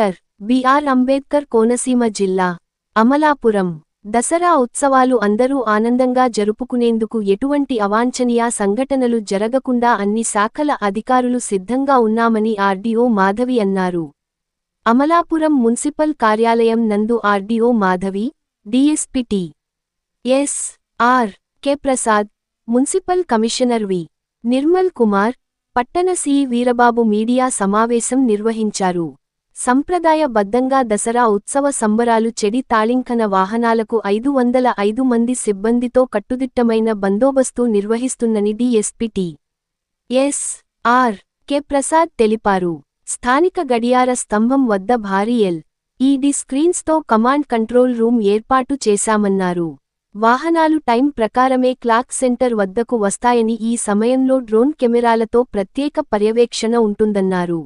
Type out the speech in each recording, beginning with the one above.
Doctor BR Ambedkar Konaseema జిల్లా అమలాపురం. దసరా ఉత్సవాలు అందరూ ఆనందంగా జరుపుకునేందుకు ఎటువంటి అవాంఛనీయ సంఘటనలు జరగకుండా అన్ని శాఖల అధికారులు సిద్ధంగా ఉన్నామని ఆర్డీఓ మాధవి అన్నారు. అమలాపురం మున్సిపల్ కార్యాలయం నందు RDO Madhavi డిఎస్పిటి S. R. K. Prasad municipal commissioner V. Nirmal Kumar పట్టణ సి. వీరబాబు మీడియా సమావేశం నిర్వహించారు. సంప్రదాయబద్ధంగా దసరా ఉత్సవ సంబరాలు చెడి తాళింకన వాహనాలకు ఐదు వందల ఐదు మంది సిబ్బందితో కట్టుదిట్టమైన బందోబస్తు నిర్వహిస్తుందని DSP S R K Prasad తెలిపారు. స్థానిక గడియార స్తంభం వద్ద భారీ ఎల్. ఈడి స్క్రీన్స్తో కమాండ్ కంట్రోల్ రూమ్ ఏర్పాటు చేశామన్నారు. వాహనాలు టైం ప్రకారమే క్లాక్ సెంటర్ వద్దకు వస్తాయని ఈ సమయంలో డ్రోన్ కెమెరాలతో ప్రత్యేక పర్యవేక్షణ ఉంటుందన్నారు.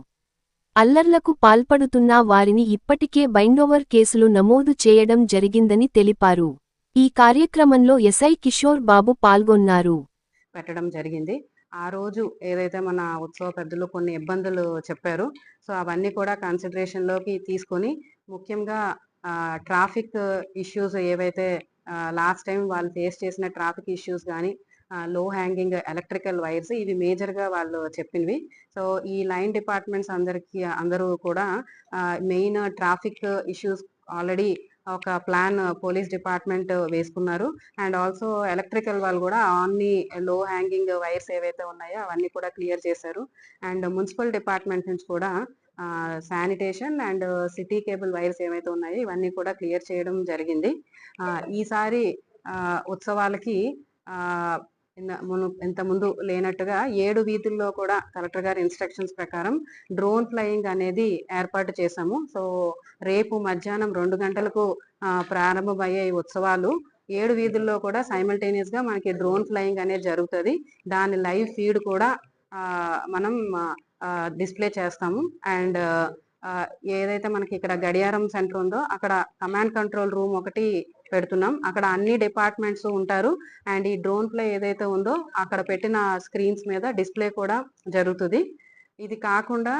అల్లర్లకు పాల్పడుతున్న వారిని ఇప్పటికే బైండోవర్ కేసులు నమోదు చేయడం జరిగిందని తెలిపారు. ఈ కార్యక్రమంలో ఎస్ఐ కిషోర్ బాబు పాల్గొన్నారు. పెట్టడం జరిగింది. ఆ రోజు ఏదైతే మన ఉత్సవ పెద్దలు కొన్ని ఇబ్బందులు చెప్పారు సో అవన్నీ కూడా కన్సిడరేషన్లోకి తీసుకొని ముఖ్యంగా ట్రాఫిక్ ఇష్యూస్ ఏవైతే లాస్ట్ టైం వాళ్ళు ఫేస్ చేసిన ట్రాఫిక్ ఇష్యూస్ కానీ లో హ్యాంగింగ్ ఎలక్ట్రికల్ వైర్స్ ఇవి మేజర్గా వాళ్ళు చెప్పినవి. సో ఈ లైన్ డిపార్ట్మెంట్స్ అందరికి అందరూ కూడా మెయిన్ ట్రాఫిక్ ఇష్యూస్ ఆల్రెడీ ఒక ప్లాన్ పోలీస్ డిపార్ట్మెంట్ వేసుకున్నారు. అండ్ ఆల్సో ఎలక్ట్రికల్ వాళ్ళు కూడా అన్ని లో హ్యాంగింగ్ వైర్స్ ఏవైతే ఉన్నాయో అవన్నీ కూడా క్లియర్ చేశారు. అండ్ మున్సిపల్ డిపార్ట్మెంట్ నుంచి కూడా sanitation and city cable wires ఏవైతే ఉన్నాయో ఇవన్నీ కూడా క్లియర్ చేయడం జరిగింది. ఈసారి ఉత్సవాలకి ఇంత ముందు లేనట్టుగా ఏడు వీధుల్లో కూడా కలెక్టర్ గారి ఇన్స్ట్రక్షన్స్ ప్రకారం డ్రోన్ ఫ్లయింగ్ అనేది ఏర్పాటు చేశాము. సో రేపు మధ్యాహ్నం రెండు గంటలకు ప్రారంభమయ్యే ఉత్సవాలు ఏడు వీధుల్లో కూడా సైమల్టేనియస్గా మనకి డ్రోన్ ఫ్లయింగ్ అనేది జరుగుతుంది. దాని లైవ్ ఫీడ్ కూడా మనం డిస్ప్లే చేస్తాము. అండ్ ఏదైతే మనకి ఇక్కడ గడియారం సెంటర్ ఉందో అక్కడ కమాండ్ కంట్రోల్ రూమ్ ఒకటి పెడుతున్నాం. అక్కడ అన్ని డిపార్ట్మెంట్స్ ఉంటారు. అండ్ ఈ డ్రోన్ ప్లే ఏదైతే ఉందో అక్కడ పెట్టిన స్క్రీన్స్ మీద డిస్ప్లే కూడా జరుగుతుంది. ఇది కాకుండా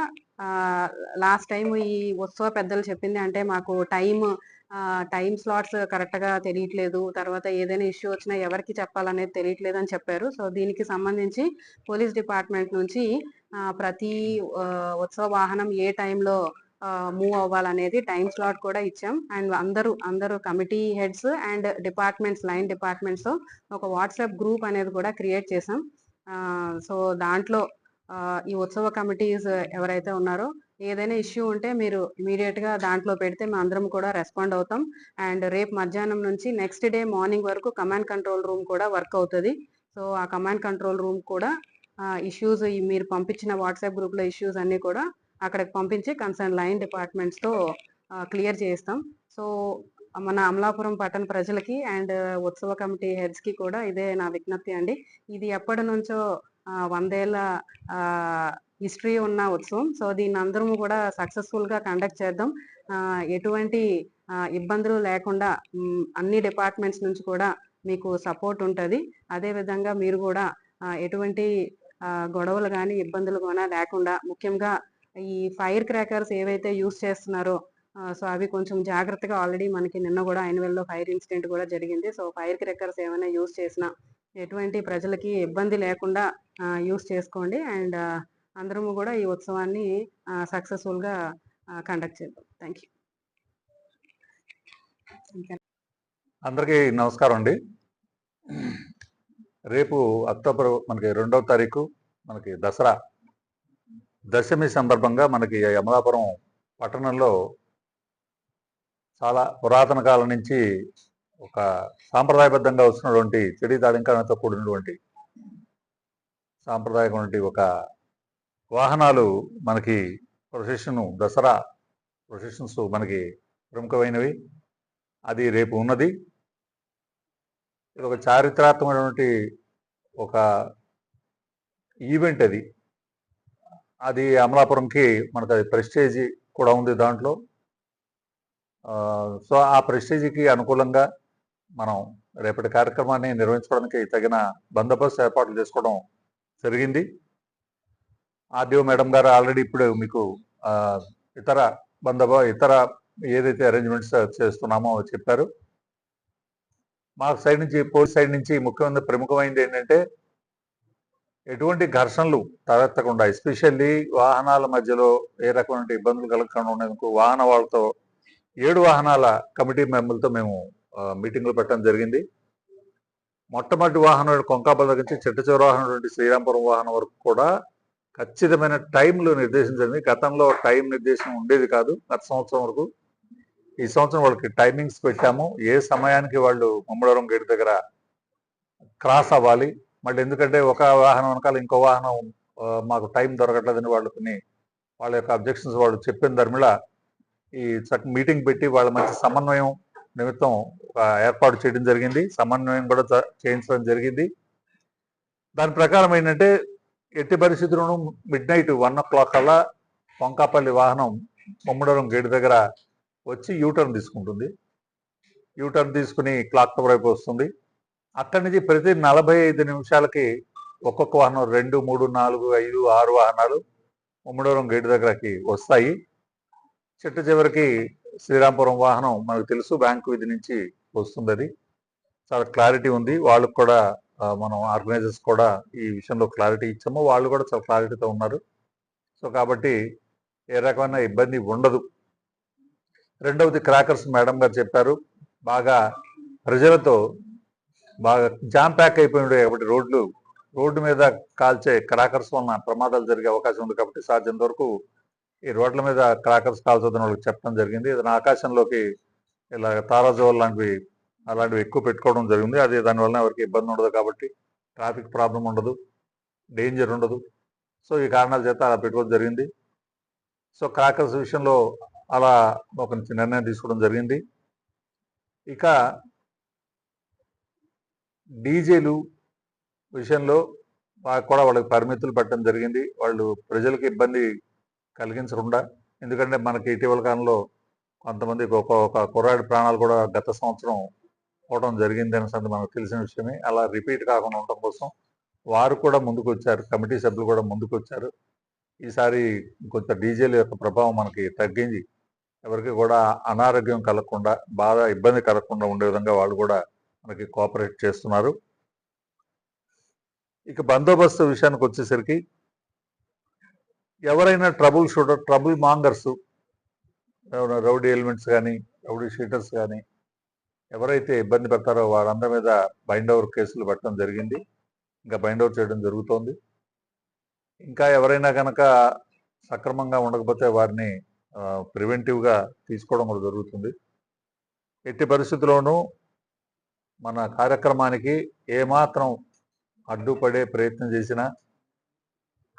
లాస్ట్ టైం ఈ ఉత్సవ పెద్దలు చెప్పింది అంటే మాకు టైం టైం స్లాట్స్ కరెక్ట్గా తెలియట్లేదు. తర్వాత ఏదైనా ఇష్యూ వచ్చినా ఎవరికి చెప్పాలనేది తెలియట్లేదు అని చెప్పారు. సో దీనికి సంబంధించి పోలీస్ డిపార్ట్మెంట్ నుంచి ప్రతి ఉత్సవ వాహనం ఏ టైంలో మూవ్ అవ్వాలనేది టైం స్లాట్ కూడా ఇచ్చాం. అండ్ అందరూ అందరూ committee heads and departments line departments ఒక వాట్సాప్ గ్రూప్ అనేది కూడా క్రియేట్ చేసాం సో దాంట్లో ఈ ఉత్సవ కమిటీస్ ఎవరైతే ఉన్నారో ఏదైనా ఇష్యూ ఉంటే మీరు ఇమీడియట్గా దాంట్లో పెడితే మేము అందరం కూడా రెస్పాండ్ అవుతాం. అండ్ రేపు మధ్యాహ్నం నుంచి నెక్స్ట్ డే మార్నింగ్ వరకు కమాండ్ కంట్రోల్ రూమ్ కూడా వర్క్ అవుతుంది. సో ఆ కమాండ్ కంట్రోల్ రూమ్ కూడా ఇష్యూస్ మీరు పంపించిన వాట్సాప్ గ్రూప్లో ఇష్యూస్ అన్నీ కూడా అక్కడికి పంపించి కన్సర్న్ లైన్ డిపార్ట్మెంట్స్తో క్లియర్ చేస్తాం సో మన అమలాపురం పట్టణ ప్రజలకి అండ్ ఉత్సవ కమిటీ హెడ్స్కి కూడా ఇదే నా విజ్ఞప్తి అండి. ఇది ఎప్పటి నుంచో వందేళ్ళ హిస్టరీ ఉన్న ఉత్సవం. సో దీన్ని అందరము కూడా సక్సెస్ఫుల్గా కండక్ట్ చేద్దాం. ఎటువంటి ఇబ్బందులు లేకుండా అన్ని డిపార్ట్మెంట్స్ నుంచి కూడా మీకు సపోర్ట్ ఉంటుంది. అదేవిధంగా మీరు కూడా ఎటువంటి గొడవలు కానీ ఇబ్బందులు కానీ లేకుండా ముఖ్యంగా ఈ ఫైర్ క్రాకర్స్ ఏవైతే యూస్ చేస్తున్నారో సో అవి కొంచెం జాగ్రత్తగా ఆల్రెడీ మనకి నిన్న కూడా ఐన్వెల్లో ఫైర్ ఇన్సిడెంట్ కూడా జరిగింది. సో ఫైర్ క్రాకర్స్ ఏమైనా యూస్ చేసినా ఎటువంటి ప్రజలకి ఇబ్బంది లేకుండా యూస్ చేసుకోండి. అండ్ అందరము కూడా ఈ ఉత్సవాన్ని సక్సెస్ఫుల్గా కండక్ట్ చేద్దాం. Thank you. అందరికీ నమస్కారం అండి. రేపు అక్టోబర్ మనకి రెండవ తారీఖు మనకి దసరా దశమి సందర్భంగా మనకి అమలాపురం పట్టణంలో చాలా పురాతన కాలం నుంచి ఒక సాంప్రదాయబద్ధంగా వస్తున్నటువంటి చెడి దాడింకరణతో కూడినటువంటి సాంప్రదాయకమైనటువంటి ఒక వాహనాలు మనకి ప్రొసెషన్ దసరా ప్రొసెషన్స్ మనకి ప్రముఖమైనవి. అది రేపు ఉన్నది. ఇది ఒక చారిత్రాత్మకమైనటువంటి ఒక ఈవెంట్ అది. అది అమలాపురంకి మనకు అది ప్రెస్టేజ్ కూడా ఉంది దాంట్లో. సో ఆ ప్రెస్టేజ్కి అనుకూలంగా మనం రేపటి కార్యక్రమాన్ని నిర్వహించుకోవడానికి తగిన బందోబస్తు ఏర్పాట్లు చేసుకోవడం జరిగింది. ఆర్డీఓ మేడం గారు ఆల్రెడీ ఇప్పుడు మీకు ఇతర బందోబా ఇతర ఏదైతే అరేంజ్మెంట్స్ చేస్తున్నామో చెప్పారు. మా సైడ్ నుంచి పోలీస్ సైడ్ నుంచి ముఖ్యమైన ప్రముఖమైనది ఏంటంటే ఎటువంటి ఘర్షణలు తలెత్తకుండా ఎస్పెషల్లీ వాహనాల మధ్యలో ఏ రకమైన ఇబ్బందులు కలగకుండా ఉండేందుకు వాహన వాళ్ళతో ఏడు వాహనాల కమిటీ మెంబర్లతో మేము మీటింగ్లు పెట్టడం జరిగింది. మొట్టమొదటి వాహనం కొంకాపల్ దగ్గర నుంచి చిట్ట చివరి వాహనం నుండి శ్రీరాంపురం వాహనం వరకు కూడా ఖచ్చితమైన టైంలు నిర్దేశించింది గతంలో టైం నిర్దేశం ఉండేది కాదు గత సంవత్సరం వరకు. ఈ సంవత్సరం వాళ్ళకి టైమింగ్స్ పెట్టాము. ఏ సమయానికి వాళ్ళు ముమ్మడవరం గేట్ దగ్గర క్రాస్ అవ్వాలి మళ్ళీ ఎందుకంటే ఒక వాహనం వెనకాల ఇంకో వాహనం మాకు టైం దొరకట్లేదని వాళ్ళు కొన్ని వాళ్ళ యొక్క అబ్జెక్షన్స్ వాళ్ళు చెప్పిన ధర్మిళ ఈ చక్క మీటింగ్ పెట్టి వాళ్ళ మధ్య సమన్వయం నిమిత్తం ఒక ఏర్పాటు చేయడం జరిగింది. సమన్వయం కూడా చేయించడం జరిగింది. దాని ప్రకారం ఏంటంటే ఎట్టి పరిస్థితుల్లోనూ midnight one o'clock అలా వంకాపల్లి వాహనం ముమ్మడవరం గేట్ దగ్గర వచ్చి యూటర్న్ తీసుకుంటుంది. యూటర్న్ తీసుకుని క్లాక్ టవర్ వైపు వస్తుంది. అక్కడి నుంచి ప్రతి నలభై ఐదు నిమిషాలకి ఒక్కొక్క వాహనం రెండు మూడు నాలుగు ఐదు ఆరు వాహనాలు ఉమ్మడవరం గేటు దగ్గరకి వస్తాయి. చిట్ట చివరికి శ్రీరాంపురం వాహనం మనకు తెలుసు బ్యాంకు వీధి నుంచి వస్తుంది అది చాలా క్లారిటీ ఉంది. వాళ్ళకు కూడా మనం ఆర్గనైజర్స్ కూడా ఈ విషయంలో క్లారిటీ ఇచ్చాము. వాళ్ళు కూడా చాలా క్లారిటీతో ఉన్నారు. సో కాబట్టి ఏ రకమైన ఇబ్బంది ఉండదు. రెండవది క్రాకర్స్ మేడం గారు చెప్పారు. బాగా ప్రజలతో బాగా జామ్ ప్యాక్ అయిపోయి కాబట్టి రోడ్లు రోడ్డు మీద కాల్చే క్రాకర్స్ వలన ప్రమాదాలు జరిగే అవకాశం ఉంది కాబట్టి సాధ్యం వరకు ఈ రోడ్ల మీద క్రాకర్స్ కాల్చొద్దని వాళ్ళకి చెప్పడం జరిగింది. ఏదైనా ఆకాశంలోకి ఇలా తారాజోల్ లాంటివి అలాంటివి ఎక్కువ పెట్టుకోవడం జరిగింది. అది దానివల్ల ఎవరికి ఇబ్బంది ఉండదు కాబట్టి ట్రాఫిక్ ప్రాబ్లం ఉండదు డేంజర్ ఉండదు. సో ఈ కారణాల చేత అలా పెట్టుకోవడం జరిగింది. సో క్రాకర్స్ విషయంలో అలా ఒక నిర్ణయం తీసుకోవడం జరిగింది. ఇక డీజేలు విషయంలో కూడా వాళ్ళకి పరిమితులు పెట్టడం జరిగింది. వాళ్ళు ప్రజలకు ఇబ్బంది కలిగించకుండా ఎందుకంటే మనకి ఇటీవల కాలంలో కొంతమంది ఒక ఒక కుర్రాడి ప్రాణాలు కూడా గత సంవత్సరం పోవడం జరిగింది అనే సంగతి మనకు తెలిసిన విషయమే. అలా రిపీట్ కాకుండా ఉండటం కోసం వారు కూడా ముందుకు వచ్చారు కమిటీ సభ్యులు కూడా ముందుకు వచ్చారు ఈసారి కొంత డీజేల యొక్క ప్రభావం మనకి తగ్గింది. ఎవరికి కూడా అనారోగ్యం కలగకుండా బాధ ఇబ్బంది కలగకుండా ఉండే విధంగా వాళ్ళు కూడా మనకి కోఆపరేట్ చేస్తున్నారు. ఇక బందోబస్తు విషయానికి వచ్చేసరికి ఎవరైనా trouble shooter trouble mongers rowdy elements కానీ రౌడీ షీటర్స్ కానీ ఎవరైతే ఇబ్బంది పెడతారో వారందరి మీద బైండ్ ఓవర్ కేసులు పెట్టడం జరిగింది. ఇంకా బైండ్ ఓవర్ చేయడం జరుగుతోంది. ఇంకా ఎవరైనా కనుక సక్రమంగా ఉండకపోతే వారిని ప్రివెంటివ్గా తీసుకోవడం కూడా జరుగుతుంది. ఎట్టి పరిస్థితుల్లోనూ మన కార్యక్రమానికి ఏమాత్రం అడ్డుపడే ప్రయత్నం చేసినా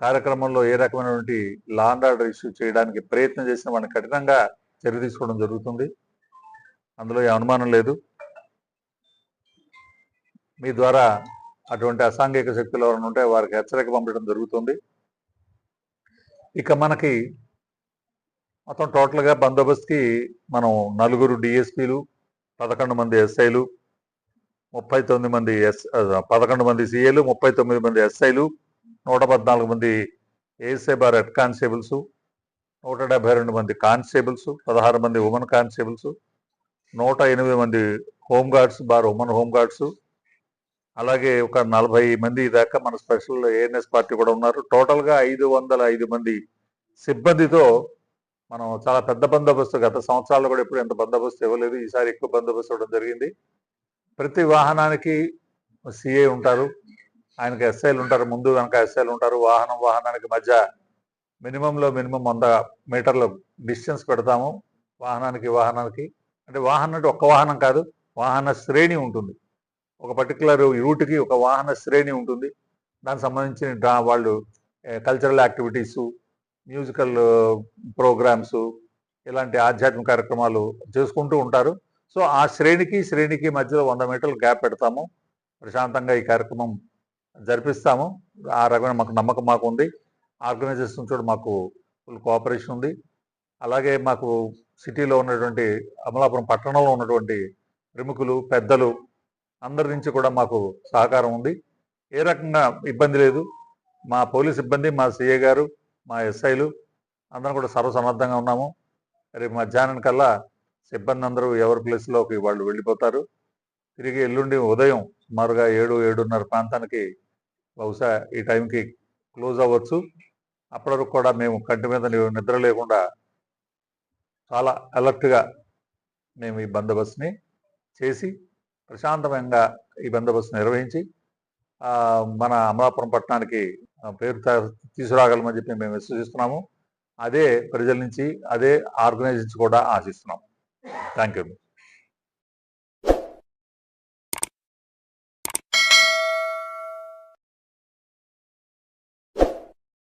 కార్యక్రమంలో ఏ రకమైనటువంటి లాండ్ ఆర్డర్ ఇష్యూ చేయడానికి ప్రయత్నం చేసిన వాడిని కఠినంగా చర్య తీసుకోవడం జరుగుతుంది. అందులో ఏ అనుమానం లేదు. మీ ద్వారా అటువంటి అసాంఘిక శక్తులు ఎవరైనా ఉంటే వారికి హెచ్చరిక పంపడం జరుగుతుంది. ఇక మనకి మొత్తం టోటల్గా బందోబస్తుకి మనం నలుగురు డిఎస్పీలు పదకొండు మంది ఎస్ఐలు ముప్పై తొమ్మిది మంది ఎస్ పదకొండు మంది సిఏలు ముప్పై తొమ్మిది మంది ఎస్ఐలు నూట పద్నాలుగు మంది ఏఎస్ఐ బార్ హెడ్ కానిస్టేబుల్స్ నూట డెబ్బై రెండు మంది కానిస్టేబుల్స్ పదహారు మంది ఉమెన్ కానిస్టేబుల్స్ నూట ఎనిమిది మంది హోమ్ గార్డ్స్ బార్ ఉమెన్ హోమ్ గార్డ్స్. అలాగే ఒక నలభై మంది దాకా మన స్పెషల్ ఏఎన్ఎస్ పార్టీ కూడా ఉన్నారు. టోటల్గా ఐదు వందల ఐదు మంది సిబ్బందితో మనం చాలా పెద్ద బందోబస్తు గత సంవత్సరాల్లో కూడా ఎప్పుడు ఎంత బందోబస్తు ఇవ్వలేదు. ఈసారి ఎక్కువ బందోబస్తు ఇవ్వడం జరిగింది. ప్రతి వాహనానికి సిఏ ఉంటారు. ఆయనకి ఎస్ఐలు ఉంటారు. ముందు వెనక ఎస్ఐలు ఉంటారు. వాహనం వాహనానికి మధ్య మినిమంలో మినిమం వంద మీటర్ల డిస్టెన్స్ పెడతాము. వాహనానికి వాహనానికి. అంటే వాహనం అంటే ఒక్క వాహనం కాదు. వాహన శ్రేణి ఉంటుంది. ఒక పర్టికులర్ రూట్కి ఒక వాహన శ్రేణి ఉంటుంది. దానికి సంబంధించిన డ్రా వాళ్ళు కల్చరల్ యాక్టివిటీసు మ్యూజికల్ ప్రోగ్రామ్స్ ఇలాంటి ఆధ్యాత్మిక కార్యక్రమాలు చేసుకుంటూ ఉంటారు. సో ఆ శ్రేణికి శ్రేణికి మధ్యలో వంద మీటర్లు గ్యాప్ పెడతాము. ప్రశాంతంగా ఈ కార్యక్రమం జరిపిస్తాము. ఆ రకమైన మాకు నమ్మకం మాకు ఉంది. ఆర్గనైజేషన్ చోటు మాకు ఫుల్ కోఆపరేషన్ ఉంది. అలాగే మాకు సిటీలో ఉన్నటువంటి అమలాపురం పట్టణంలో ఉన్నటువంటి ప్రముఖులు పెద్దలు అందరి నుంచి కూడా మాకు సహకారం ఉంది. ఏ రకంగా ఇబ్బంది లేదు. మా పోలీస్ సిబ్బంది మా సిఏ గారు మా ఎస్ఐలు అందరం కూడా సర్వసమర్థంగా ఉన్నాము. రేపు మధ్యాహ్నం కల్లా సిబ్బంది అందరూ ఎవరి ప్లేస్లోకి వాళ్ళు వెళ్ళిపోతారు. తిరిగి ఎల్లుండి ఉదయం సుమారుగా ఏడు ఏడున్నర ప్రాంతానికి బహుశా ఈ టైంకి క్లోజ్ అవ్వచ్చు. అప్పటి వరకు కూడా మేము కంటి మీద నిద్ర లేకుండా చాలా అలర్ట్గా మేము ఈ బందోబస్తుని చేసి ప్రశాంతమంగా ఈ బందోబస్తు నిర్వహించి మన అమలాపురం పట్టణానికి పేరు తీసుకురాగలమని చెప్పి మేము విశ్వసిస్తున్నాము. అదే ప్రజల నుంచి అదే ఆర్గనైజ్ నుంచి కూడా ఆశిస్తున్నాం. Thank you